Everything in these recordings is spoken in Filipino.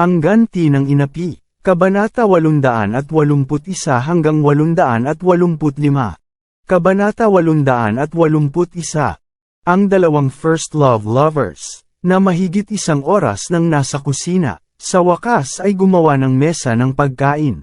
Ang ganti ng inapi, Kabanata 881 hanggang 885. Kabanata 881. Ang dalawang first love lovers, na mahigit isang oras nang nasa kusina, sa wakas ay gumawa ng mesa ng pagkain.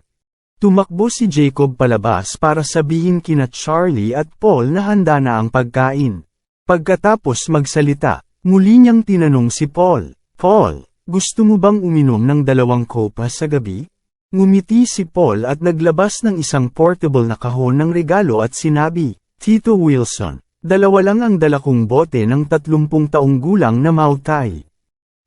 Tumakbo si Jacob palabas para sabihin kina Charlie at Paul na handa na ang pagkain. Pagkatapos magsalita, muli niyang tinanong si Paul, Paul, gusto mo bang uminom ng dalawang kopa sa gabi? Ngumiti si Paul at naglabas ng isang portable na kahon ng regalo at sinabi, Tito Wilson, dalawa lang ang dala kong bote ng 30 taong gulang na Mautai.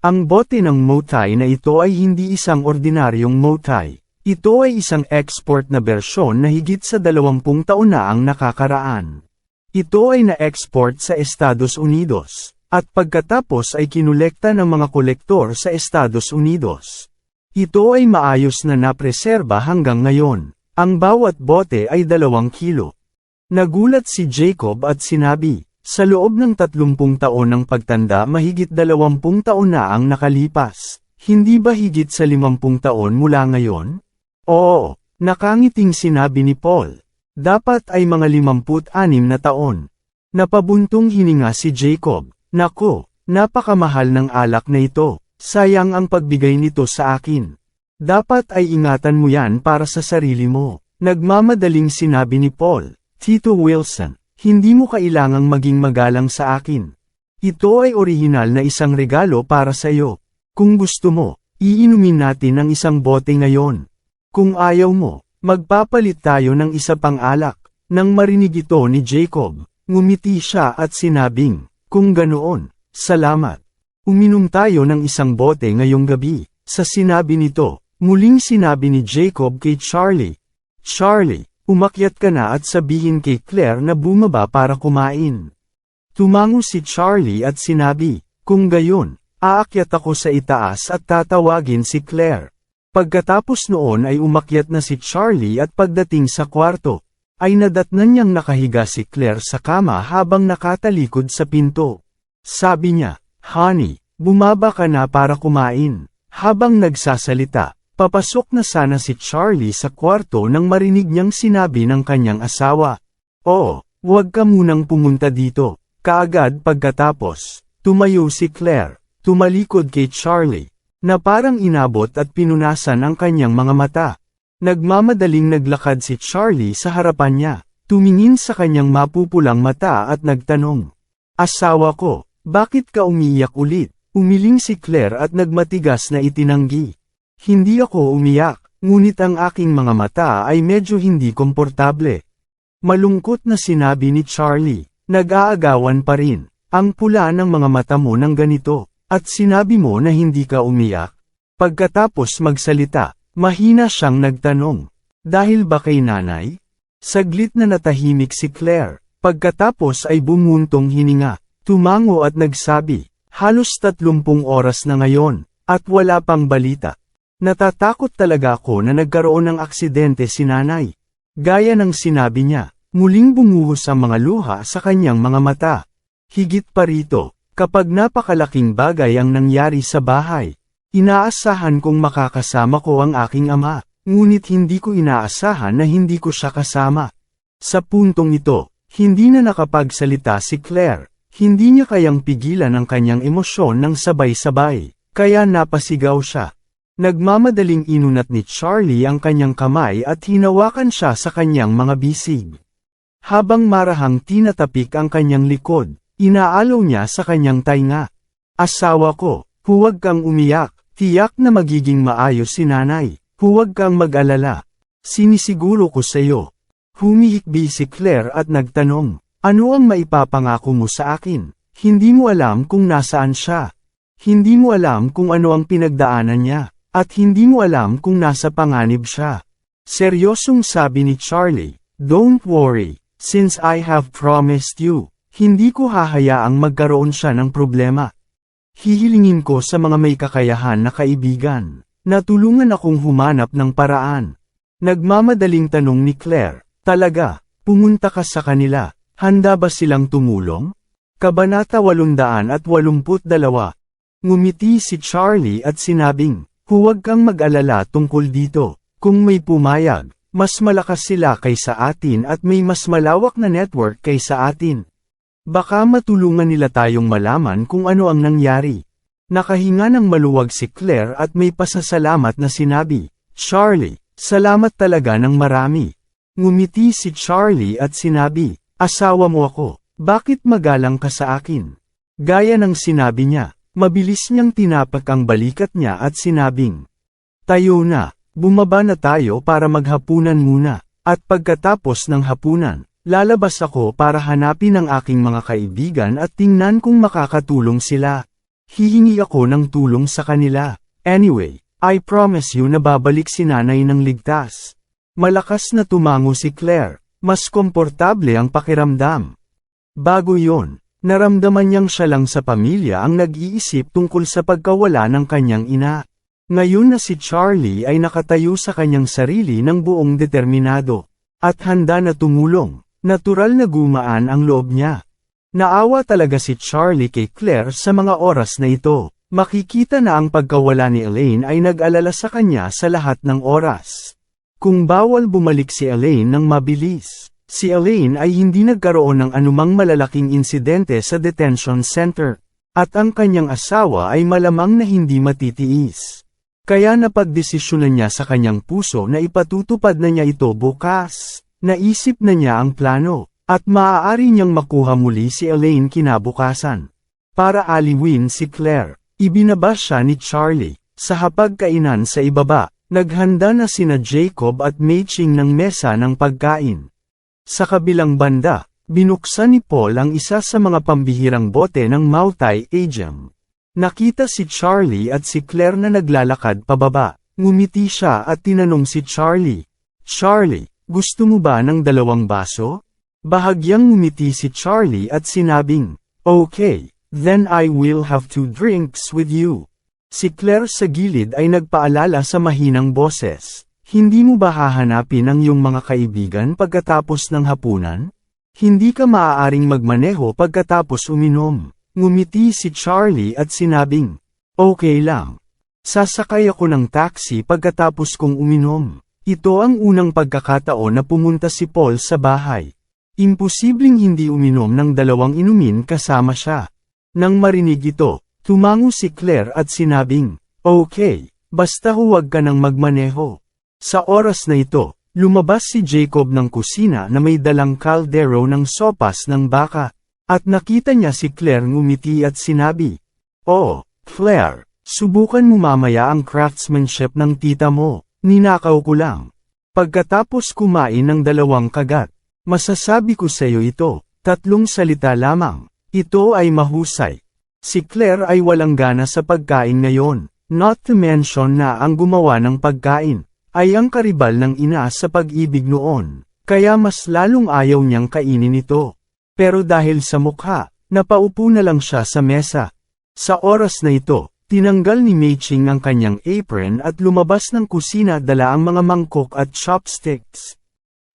Ang bote ng Mautai na ito ay hindi isang ordinaryong Mautai. Ito ay isang export na bersyon na higit sa 20 taon na ang nakakaraan. Ito ay na-export sa Estados Unidos, at pagkatapos ay kinulekta ng mga kolektor sa Estados Unidos. Ito ay maayos na napreserba hanggang ngayon. Ang bawat bote ay dalawang kilo. Nagulat si Jacob at sinabi, sa loob ng 30 taon ng pagtanda mahigit 20 taon na ang nakalipas. Hindi ba higit sa 50 taon mula ngayon? Oo, nakangiting sinabi ni Paul. Dapat ay mga 56 na taon. Napabuntong hininga si Jacob. Nako, napakamahal ng alak na ito. Sayang ang pagbigay nito sa akin. Dapat ay ingatan mo yan para sa sarili mo. Nagmamadaling sinabi ni Paul, Tito Wilson, hindi mo kailangang maging magalang sa akin. Ito ay orihinal na isang regalo para sa iyo. Kung gusto mo, iinumin natin ang isang bote ngayon. Kung ayaw mo, magpapalit tayo ng isa pang alak. Nang marinig ito ni Jacob, ngumiti siya at sinabing, kung ganoon, salamat. Uminom tayo ng isang bote ngayong gabi. Sa sinabi nito, muling sinabi ni Jacob kay Charlie. Charlie, umakyat ka na at sabihin kay Claire na bumaba para kumain. Tumango si Charlie at sinabi, kung gayon, aakyat ako sa itaas at tatawagin si Claire. Pagkatapos noon ay umakyat na si Charlie at pagdating sa kwarto, ay nadatnan niyang nakahiga si Claire sa kama habang nakatalikod sa pinto. Sabi niya, Honey, bumaba ka na para kumain. Habang nagsasalita, papasok na sana si Charlie sa kwarto nang marinig niyang sinabi ng kanyang asawa. Oo, huwag ka munang pumunta dito. Kaagad pagkatapos, tumayo si Claire, tumalikod kay Charlie, na parang inabot at pinunasan ang kanyang mga mata. Nagmamadaling naglakad si Charlie sa harapan niya, tumingin sa kanyang mapupulang mata at nagtanong. Asawa ko, bakit ka umiyak ulit? Umiling si Claire at nagmatigas na itinanggi. Hindi ako umiyak, ngunit ang aking mga mata ay medyo hindi komportable. Malungkot na sinabi ni Charlie, nag-aagawan pa rin, ang pula ng mga mata mo ng ganito, at sinabi mo na hindi ka umiyak. Pagkatapos magsalita, mahina siyang nagtanong, dahil ba kay nanay? Saglit na natahimik si Claire, pagkatapos ay bumuntong hininga. Tumango at nagsabi, halos tatlumpung oras na ngayon, at wala pang balita. Natatakot talaga ako na nagkaroon ng aksidente si nanay. Gaya ng sinabi niya, muling bumuhos ang mga luha sa kanyang mga mata. Higit pa rito, kapag napakalaking bagay ang nangyari sa bahay, inaasahan kong makakasama ko ang aking ama, ngunit hindi ko inaasahan na hindi ko siya kasama. Sa puntong ito, hindi na nakapagsalita si Claire. Hindi niya kayang pigilan ang kanyang emosyon ng sabay-sabay, kaya napasigaw siya. Nagmamadaling inunat ni Charlie ang kanyang kamay at hinawakan siya sa kanyang mga bisig. Habang marahang tinatapik ang kanyang likod, inaalaw niya sa kanyang tainga. Asawa ko, huwag kang umiyak, tiyak na magiging maayos si nanay, huwag kang mag-alala. Sinisiguro ko sa iyo. Humihikbi si Claire at nagtanong, ano ang maipapangako mo sa akin? Hindi mo alam kung nasaan siya. Hindi mo alam kung ano ang pinagdaanan niya, at hindi mo alam kung nasa panganib siya. Seryosong sabi ni Charlie, Don't worry, since I have promised you, hindi ko hahayaang magkaroon siya ng problema. Hihilingin ko sa mga may kakayahan na kaibigan, na tulungan akong humanap ng paraan. Nagmamadaling tanong ni Claire, talaga, pumunta ka sa kanila, handa ba silang tumulong? Kabanata 882 Ngumiti si Charlie at sinabing, huwag kang mag-alala tungkol dito, kung may pumayag, mas malakas sila kaysa atin at may mas malawak na network kaysa atin. Baka matulungan nila tayong malaman kung ano ang nangyari. Nakahinga ng maluwag si Claire at may pasasalamat na sinabi, Charlie, salamat talaga ng marami. Ngumiti si Charlie at sinabi, asawa mo ako, bakit magalang ka sa akin? Gaya ng sinabi niya, mabilis niyang tinapak ang balikat niya at sinabing, Tayo na, bumaba na tayo para maghapunan muna, at pagkatapos ng hapunan, lalabas ako para hanapin ang aking mga kaibigan at tingnan kung makakatulong sila. Hihingi ako ng tulong sa kanila. Anyway, I promise you na babalik si nanay ng ligtas. Malakas na tumango si Claire, mas komportable ang pakiramdam. Bago yon, naramdaman niyang siya lang sa pamilya ang nag-iisip tungkol sa pagkawala ng kanyang ina. Ngayon na si Charlie ay nakatayo sa kanyang sarili ng buong determinado, at handa na tumulong, natural na gumaan ang loob niya. Naawa talaga si Charlie kay Claire sa mga oras na ito. Makikita na ang pagkawala ni Elaine ay nag-alala sa kanya sa lahat ng oras. Kung bawal bumalik si Elaine ng mabilis, si Elaine ay hindi nagkaroon ng anumang malalaking insidente sa detention center, at ang kanyang asawa ay malamang na hindi matitiis. Kaya napagdesisyonan niya sa kanyang puso na ipatutupad na niya ito bukas. Naisip na niya ang plano, at maaari niyang makuha muli si Elaine kinabukasan. Para aliwin si Claire, ibinaba siya ni Charlie, sa hapagkainan sa ibaba, naghanda na sina Jacob at Mei-Ching ng mesa ng pagkain. Sa kabilang banda, binuksan ni Paul ang isa sa mga pambihirang bote ng Mautai Agem. Nakita si Charlie at si Claire na naglalakad pababa, ngumiti siya at tinanong si Charlie, Charlie, gusto mo ba ng dalawang baso? Bahagyang ngumiti si Charlie at sinabing, Okay, then I will have two drinks with you. Si Claire sa gilid ay nagpaalala sa mahinang boses. Hindi mo ba hahanapin ang iyong mga kaibigan pagkatapos ng hapunan? Hindi ka maaaring magmaneho pagkatapos uminom. Ngumiti si Charlie at sinabing, Okay lang. Sasakay ako ng taxi pagkatapos kong uminom. Ito ang unang pagkakataon na pumunta si Paul sa bahay. Imposibleng hindi uminom ng dalawang inumin kasama siya. Nang marinig ito, tumango si Claire at sinabing, Okay, basta huwag ka nang magmaneho. Sa oras na ito, lumabas si Jacob ng kusina na may dalang kaldero ng sopas ng baka, at nakita niya si Claire ngumiti at sinabi, Oh, Claire, subukan mo mamaya ang craftsmanship ng tita mo, ninakaw ko lang. Pagkatapos kumain ng dalawang kagat, Masasabi ko sa iyo ito, tatlong salita lamang. Ito ay mahusay. Si Claire ay walang gana sa pagkain ngayon, not to mention na ang gumawa ng pagkain, ay ang karibal ng ina sa pag-ibig noon, kaya mas lalong ayaw niyang kainin ito. Pero dahil sa mukha, napaupo na lang siya sa mesa. Sa oras na ito, tinanggal ni Mei-Ching ang kanyang apron at lumabas ng kusina dala ang mga mangkok at chopsticks.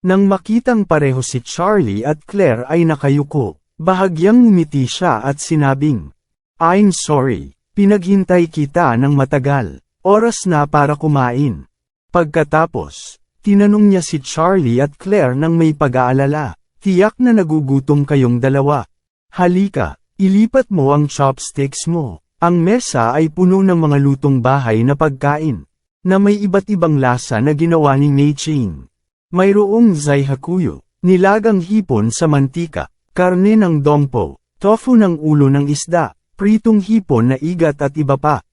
Nang makitang pareho si Charlie at Claire ay nakayuko, bahagyang ngumiti siya at sinabing, I'm sorry, pinaghintay kita ng matagal, oras na para kumain. Pagkatapos, tinanong niya si Charlie at Claire nang may pag-aalala, tiyak na nagugutom kayong dalawa. Halika, ilipat mo ang chopsticks mo. Ang mesa ay puno ng mga lutong bahay na pagkain, na may iba't ibang lasa na ginawa ni Mei Ching. Mayroong zaihakuyo, nilagang hipon sa mantika, karne ng dompo, tofu ng ulo ng isda, pritong hipon na igat at iba pa.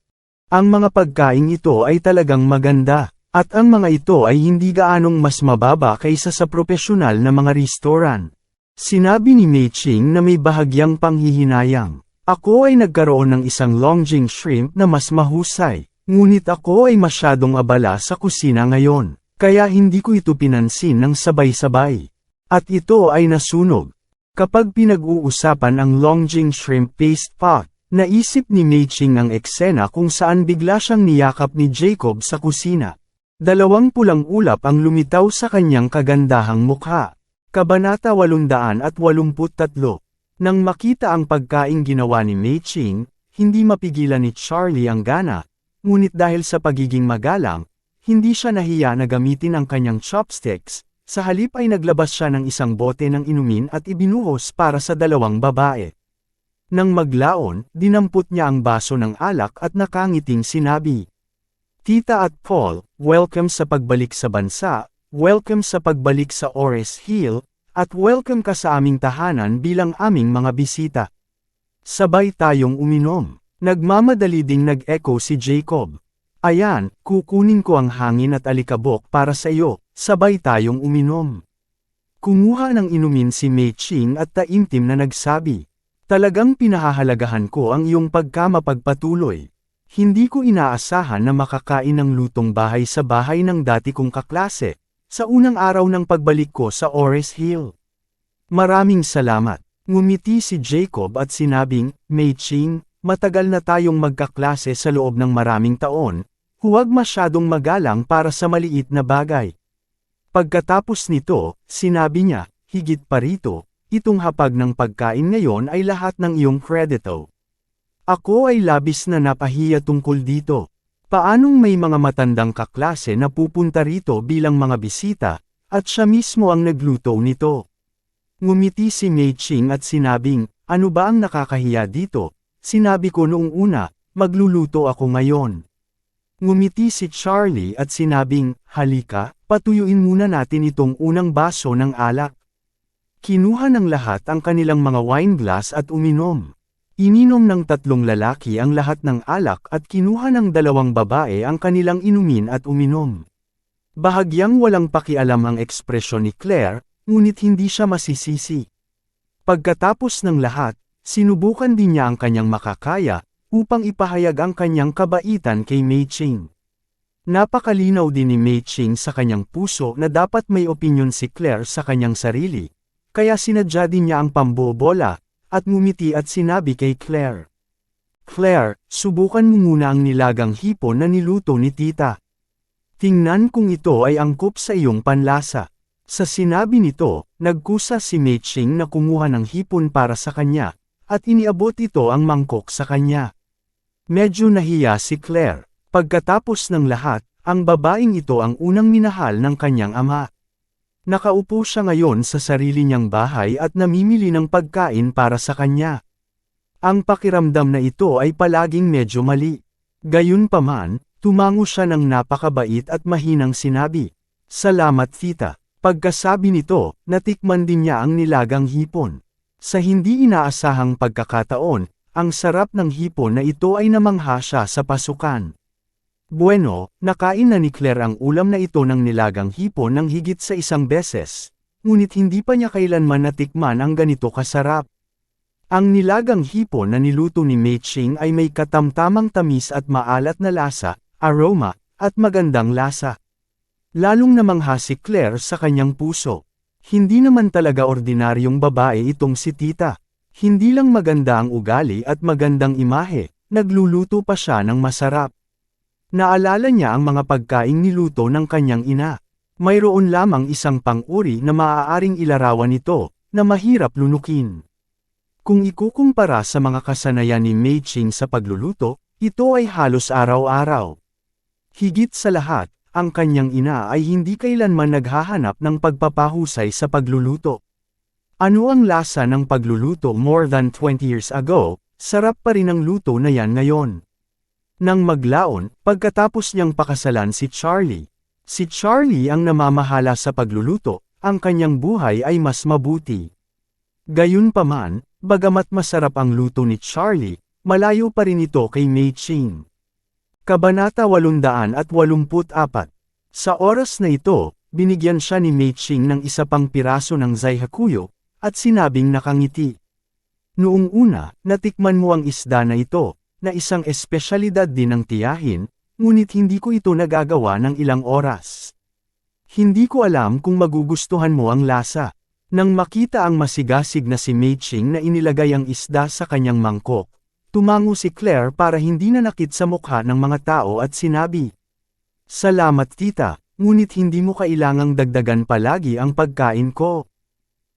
Ang mga pagkain ito ay talagang maganda, at ang mga ito ay hindi gaanong mas mababa kaysa sa propesyonal na mga restoran. Sinabi ni Mei Ching na may bahagyang panghihinayang. Ako ay nagkaroon ng isang longjing shrimp na mas mahusay, ngunit ako ay masyadong abala sa kusina ngayon, kaya hindi ko ito pinansin ng sabay-sabay. At ito ay nasunog. Kapag pinag-uusapan ang longjing shrimp paste pot, naisip ni Mei Ching ang eksena kung saan bigla siyang niyakap ni Jacob sa kusina. Dalawang pulang ulap ang lumitaw sa kanyang kagandahang mukha. Kabanata 883 Nang makita ang pagkaing ginawa ni Mei Ching, hindi mapigilan ni Charlie ang gana, ngunit dahil sa pagiging magalang, hindi siya nahiya na gamitin ang kanyang chopsticks, sa halip ay naglabas siya ng isang bote ng inumin at ibinuhos para sa dalawang babae. Nang maglaon, dinampot niya ang baso ng alak at nakangiting sinabi. Tita at Paul, welcome sa pagbalik sa bansa, welcome sa pagbalik sa Ores Hill, at welcome ka sa aming tahanan bilang aming mga bisita. Sabay tayong uminom. Nagmamadali ding nag-echo si Jacob. Ayan, kukunin ko ang hangin at alikabok para sa iyo, sabay tayong uminom. Kumuha ng inumin si Mei Ching at taimtim na nagsabi. Talagang pinahahalagahan ko ang iyong pagkamapagpatuloy. Hindi ko inaasahan na makakain ng lutong bahay sa bahay ng dati kong kaklase, sa unang araw ng pagbalik ko sa Ores Hill. Maraming salamat. Ngumiti si Jacob at sinabing, Mei Ching, matagal na tayong magkaklase sa loob ng maraming taon, huwag masyadong magalang para sa maliit na bagay. Pagkatapos nito, sinabi niya, higit pa rito, itong hapag ng pagkain ngayon ay lahat ng iyong kredito. Ako ay labis na napahiya tungkol dito. Paanong may mga matandang kaklase na pupunta rito bilang mga bisita, at siya mismo ang nagluto nito? Ngumiti si Mei Ching at sinabing, ano ba ang nakakahiya dito? Sinabi ko noong una, magluluto ako ngayon. Ngumiti si Charlie at sinabing, halika, patuyuin muna natin itong unang baso ng alak. Kinuha ng lahat ang kanilang mga wine glass at uminom. Ininom ng tatlong lalaki ang lahat ng alak at kinuha ng dalawang babae ang kanilang inumin at uminom. Bahagyang walang pakialam ang ekspresyon ni Claire, ngunit hindi siya masisisi. Pagkatapos ng lahat, sinubukan din niya ang kanyang makakaya, upang ipahayag ang kanyang kabaitan kay Mei Ching. Napakalinaw din ni Mei Ching sa kanyang puso na dapat may opinyon si Claire sa kanyang sarili, kaya sinadya din niya ang pambobola, at ngumiti at sinabi kay Claire. Claire, subukan mo muna ang nilagang hipon na niluto ni tita. Tingnan kung ito ay angkop sa iyong panlasa. Sa sinabi nito, nagkusa si Mei Ching na kumuha ng hipon para sa kanya, at iniabot ito ang mangkok sa kanya. Medyo nahiya si Claire. Pagkatapos ng lahat, ang babaeng ito ang unang minahal ng kanyang ama. Nakaupo siya ngayon sa sarili niyang bahay at namimili ng pagkain para sa kanya. Ang pakiramdam na ito ay palaging medyo mali. Gayunpaman, tumango siya ng napakabait at mahinang sinabi. Salamat tita. Pagkasabi nito, natikman din niya ang nilagang hipon. Sa hindi inaasahang pagkakataon, ang sarap ng hipon na ito ay namangha siya sa pasukan. Bueno, nakain na ni Claire ang ulam na ito ng nilagang hipon ng higit sa isang beses, ngunit hindi pa niya kailanman natikman ang ganito kasarap. Ang nilagang hipon na niluto ni Mei Ching ay may katamtamang tamis at maalat na lasa, aroma, at magandang lasa. Lalong namangha si Claire sa kanyang puso. Hindi naman talaga ordinaryong babae itong si Tita. Hindi lang maganda ang ugali at magandang imahe, nagluluto pa siya ng masarap. Naalala niya ang mga pagkaing niluto ng kanyang ina. Mayroon lamang isang pang-uri na maaaring ilarawan nito, na mahirap lunukin. Kung ikukumpara sa mga kasanayan ni Mei Ching sa pagluluto, ito ay halos araw-araw. Higit sa lahat, ang kanyang ina ay hindi kailanman naghahanap ng pagpapahusay sa pagluluto. Ano ang lasa ng pagluluto more than 20 years ago, sarap pa rin ang luto na yan ngayon. Nang maglaon, pagkatapos niyang pakasalan si Charlie. Si Charlie ang namamahala sa pagluluto, ang kanyang buhay ay mas mabuti. Gayunpaman, bagamat masarap ang luto ni Charlie, malayo pa rin ito kay Mei Ching. Kabanata 884 Sa oras na ito, binigyan siya ni Mei Ching ng isa pang piraso ng Zaihakuyo, at sinabing nakangiti. Noong una, natikman mo ang isda na ito, na isang espesyalidad din ng tiyahin, ngunit hindi ko ito nagagawa ng ilang oras. Hindi ko alam kung magugustuhan mo ang lasa. Nang makita ang masigasig na si Mei Ching na inilagay ang isda sa kanyang mangkok, tumango si Claire para hindi nanakit sa mukha ng mga tao at sinabi, Salamat tita, ngunit hindi mo kailangang dagdagan palagi ang pagkain ko.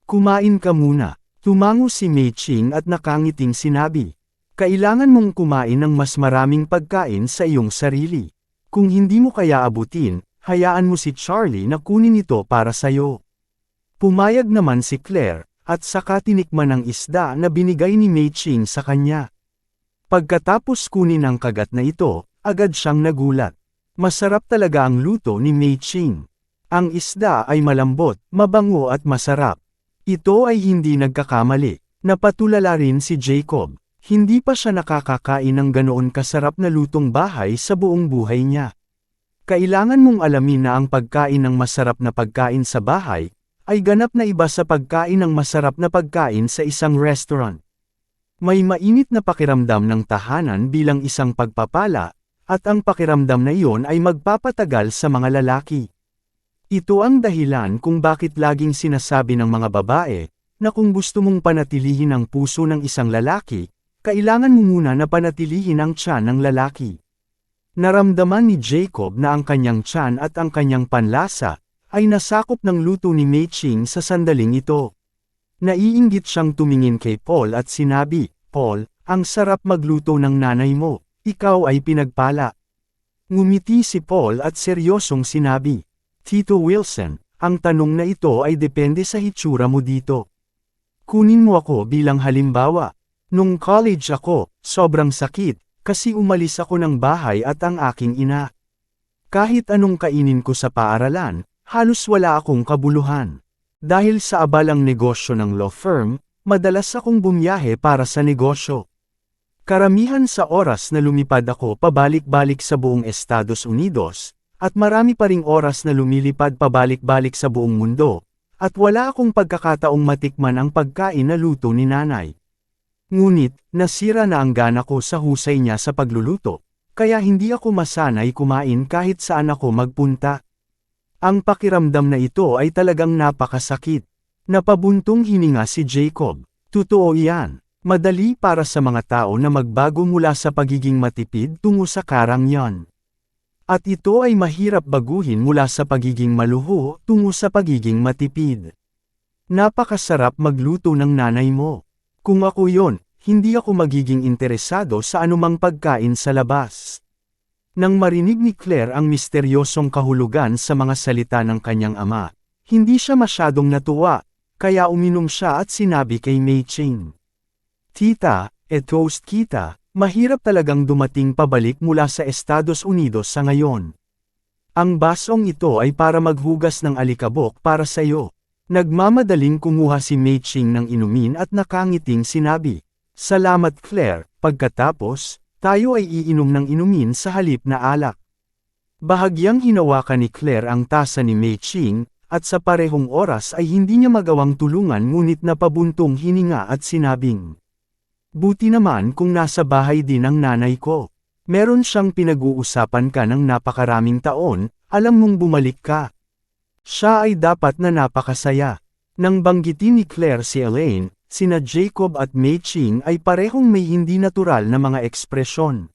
Kumain ka muna. Tumango si Mei Ching at nakangiting sinabi. Kailangan mong kumain ng mas maraming pagkain sa iyong sarili. Kung hindi mo kaya abutin, hayaan mo si Charlie na kunin ito para sayo. Pumayag naman si Claire, at saka tinikman ang isda na binigay ni Mei Ching sa kanya. Pagkatapos kunin ang kagat na ito, agad siyang nagulat. Masarap talaga ang luto ni Mei Ching. Ang isda ay malambot, mabango at masarap. Ito ay hindi nagkakamali. Napatulala rin si Jacob. Hindi pa siya nakakakain ng ganoon kasarap na lutong bahay sa buong buhay niya. Kailangan mong alamin na ang pagkain ng masarap na pagkain sa bahay, ay ganap na iba sa pagkain ng masarap na pagkain sa isang restaurant. May mainit na pakiramdam ng tahanan bilang isang pagpapala, at ang pakiramdam na iyon ay magpapatagal sa mga lalaki. Ito ang dahilan kung bakit laging sinasabi ng mga babae, na kung gusto mong panatilihin ang puso ng isang lalaki, kailangan mo muna na panatilihin ang tiyan ng lalaki. Naramdaman ni Jacob na ang kanyang tiyan at ang kanyang panlasa, ay nasakop ng luto ni Mei Ching sa sandaling ito. Naiinggit siyang tumingin kay Paul at sinabi, Paul, ang sarap magluto ng nanay mo. Ikaw ay pinagpala. Ngumiti si Paul at seryosong sinabi, Tito Wilson, ang tanong na ito ay depende sa hitsura mo dito. Kunin mo ako bilang halimbawa. Nung college ako, sobrang sakit, kasi umalis ako ng bahay at ang aking ina. Kahit anong kainin ko sa paaralan, halos wala akong kabuluhan. Dahil sa abalang negosyo ng law firm, madalas akong bumiyahe para sa negosyo. Karamihan sa oras na lumipad ako pabalik-balik sa buong Estados Unidos, at marami pa ring oras na lumilipad pabalik-balik sa buong mundo, at wala akong pagkakataong matikman ang pagkain na luto ni nanay. Ngunit, nasira na ang gana ko sa husay niya sa pagluluto, kaya hindi ako masanay kumain kahit saan ako magpunta. Ang pakiramdam na ito ay talagang napakasakit. Napabuntong hininga si Jacob. Totoo iyan. Madali para sa mga tao na magbago mula sa pagiging matipid tungo sa karang yon. At ito ay mahirap baguhin mula sa pagiging maluho tungo sa pagiging matipid. Napakasarap magluto ng nanay mo. Kung ako yon, hindi ako magiging interesado sa anumang pagkain sa labas. Nang marinig ni Claire ang misteryosong kahulugan sa mga salita ng kanyang ama, hindi siya masyadong natuwa, kaya uminom siya at sinabi kay Mei Ching. Tita, e toast kita, mahirap talagang dumating pabalik mula sa Estados Unidos sa ngayon. Ang basong ito ay para maghugas ng alikabok para sa iyo. Nagmamadaling kumuha si Mei Ching ng inumin at nakangiting sinabi, Salamat Claire, pagkatapos, tayo ay iinom ng inumin sa halip na alak. Bahagyang hinawakan ni Claire ang tasa ni Mei Ching, at sa parehong oras ay hindi niya magawang tulungan ngunit napabuntong hininga at sinabing, Buti naman kung nasa bahay din ang nanay ko. Meron siyang pinag-uusapan ka ng napakaraming taon, alam mong bumalik ka. Siya ay dapat na napakasaya. Nang banggitin ni Claire si Elaine, sina Jacob at Mei Ching ay parehong may hindi natural na mga ekspresyon.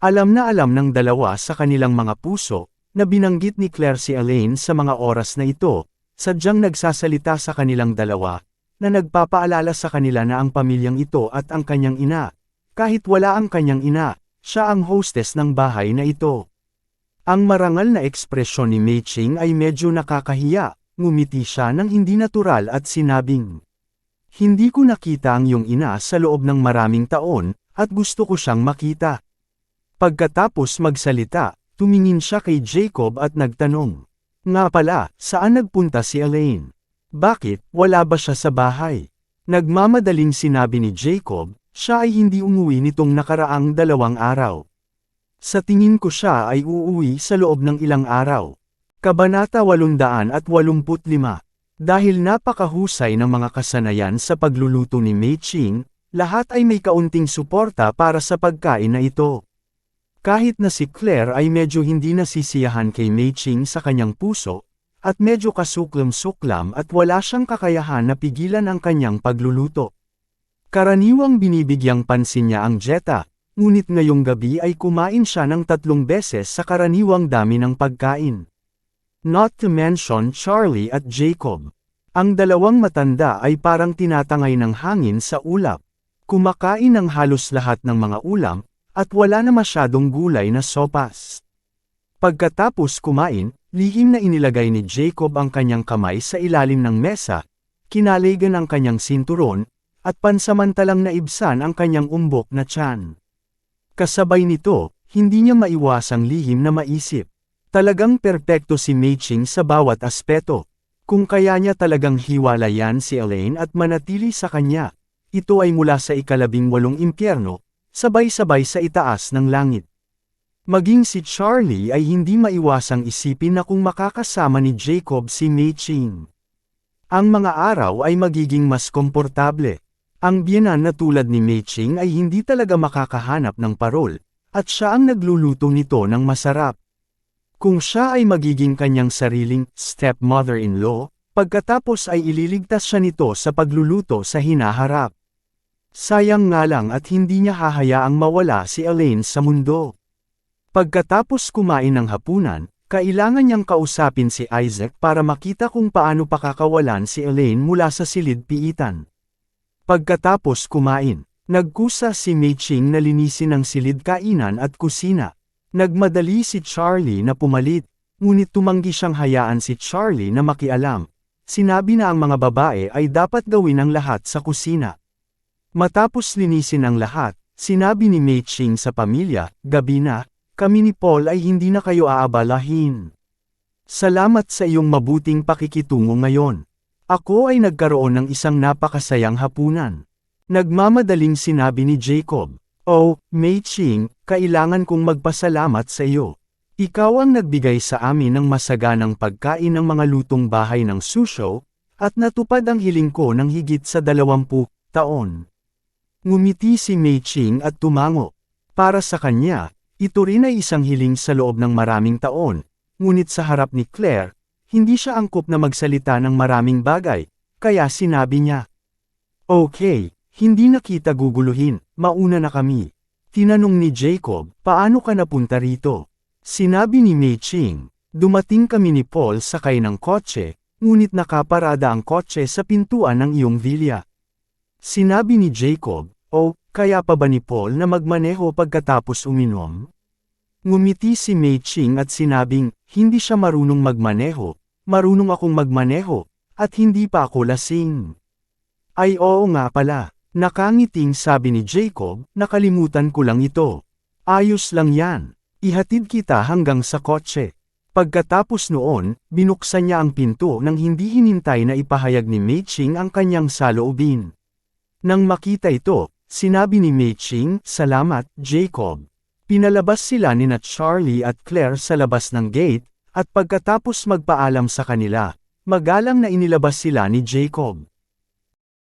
Alam na alam ng dalawa sa kanilang mga puso, na binanggit ni Claire si Elaine sa mga oras na ito, sadyang nagsasalita sa kanilang dalawa, na nagpapaalala sa kanila na ang pamilyang ito at ang kanyang ina. Kahit wala ang kanyang ina, siya ang hostess ng bahay na ito. Ang marangal na ekspresyon ni Mei Ching ay medyo nakakahiya, ngumiti siya ng hindi natural at sinabing, Hindi ko nakita ang iyong ina sa loob ng maraming taon, at gusto ko siyang makita. Pagkatapos magsalita, tumingin siya kay Jacob at nagtanong, Nga pala, saan nagpunta si Elaine? Bakit, wala ba siya sa bahay? Nagmamadaling sinabi ni Jacob, siya ay hindi umuwi nitong nakaraang dalawang araw. Sa tingin ko siya ay uuwi sa loob ng ilang araw. Kabanata 885 Dahil napakahusay ng mga kasanayan sa pagluluto ni Mei Ching, Lahat ay may kaunting suporta para sa pagkain na ito. Kahit na si Claire ay medyo hindi nasisiyahan kay Mei Ching sa kanyang puso, at medyo kasuklam-suklam at wala siyang kakayahan na pigilan ang kanyang pagluluto. Karaniwang binibigyang pansin niya ang Jetta, ngunit ngayong gabi ay kumain siya ng tatlong beses sa karaniwang dami ng pagkain. Not to mention Charlie at Jacob. Ang dalawang matanda ay parang tinatangay ng hangin sa ulap. Kumakain ng halos lahat ng mga ulam, at wala na masyadong gulay na sopas. Pagkatapos kumain, lihim na inilagay ni Jacob ang kanyang kamay sa ilalim ng mesa, kinaligan ang kanyang sinturon, at pansamantalang naibsan ang kanyang umbok na tiyan. Kasabay nito, hindi niya maiwasang lihim na maisip. Talagang perpekto si Mei Ching sa bawat aspeto. Kung kaya niya talagang hiwalayan si Elaine at manatili sa kanya, ito ay mula sa ikalabing walong impyerno, sabay-sabay sa itaas ng langit. Maging si Charlie ay hindi maiwasang isipin na kung makakasama ni Jacob si Mei Ching. Ang mga araw ay magiging mas komportable. Ang biyanan na tulad ni Mei Ching ay hindi talaga makakahanap ng parol, at siya ang nagluluto nito ng masarap. Kung siya ay magiging kanyang sariling stepmother-in-law, pagkatapos ay ililigtas siya nito sa pagluluto sa hinaharap. Sayang nga lang at hindi niya hahayaang mawala si Elaine sa mundo. Pagkatapos kumain ng hapunan, kailangan niyang kausapin si Isaac para makita kung paano pakakawalan si Elaine mula sa silid piitan. Pagkatapos kumain, nagkusa si Mei Ching na linisin ang silid kainan at kusina. Nagmadali si Charlie na pumalit, ngunit tumanggi siyang hayaan si Charlie na makialam. Sinabi na ang mga babae ay dapat gawin ang lahat sa kusina. Matapos linisin ang lahat, sinabi ni Mei Ching sa pamilya, gabi na, kami ni Paul ay hindi na kayo aabalahin. Salamat sa iyong mabuting pakikitungo ngayon. Ako ay nagkaroon ng isang napakasayang hapunan. Nagmamadaling sinabi ni Jacob, Oh, Mei Ching, kailangan kong magpasalamat sa iyo. Ikaw ang nagbigay sa amin ng masaganang pagkain ng mga lutong bahay ng susyo, at natupad ang hiling ko ng higit sa dalawampu taon. Ngumiti si Mei Ching at tumango. Para sa kanya, ito rin ay isang hiling sa loob ng maraming taon, ngunit sa harap ni Claire, hindi siya angkop na magsalita ng maraming bagay, kaya sinabi niya. Okay, hindi na kita guguluhin, mauna na kami. Tinanong ni Jacob, paano ka napunta rito? Sinabi ni Mei Ching, dumating kami ni Paul sakay ng kotse, ngunit nakaparada ang kotse sa pintuan ng iyong villa. Sinabi ni Jacob, oh, kaya pa ba ni Paul na magmaneho pagkatapos uminom? Ngumiti si Mei Ching at sinabing, hindi siya marunong magmaneho, marunong akong magmaneho, at hindi pa ako lasing. Ay oo nga pala, nakangiting sabi ni Jacob, nakalimutan ko lang ito. Ayos lang yan, ihatid kita hanggang sa kotse. Pagkatapos noon, binuksan niya ang pinto nang hindi hinintay na ipahayag ni Mei Ching ang kanyang saloobin. Nang makita ito, sinabi ni Mei Ching, Salamat, Jacob. Pinalabas sila ni na Charlie at Claire sa labas ng gate, at pagkatapos magpaalam sa kanila, magalang na inilabas sila ni Jacob.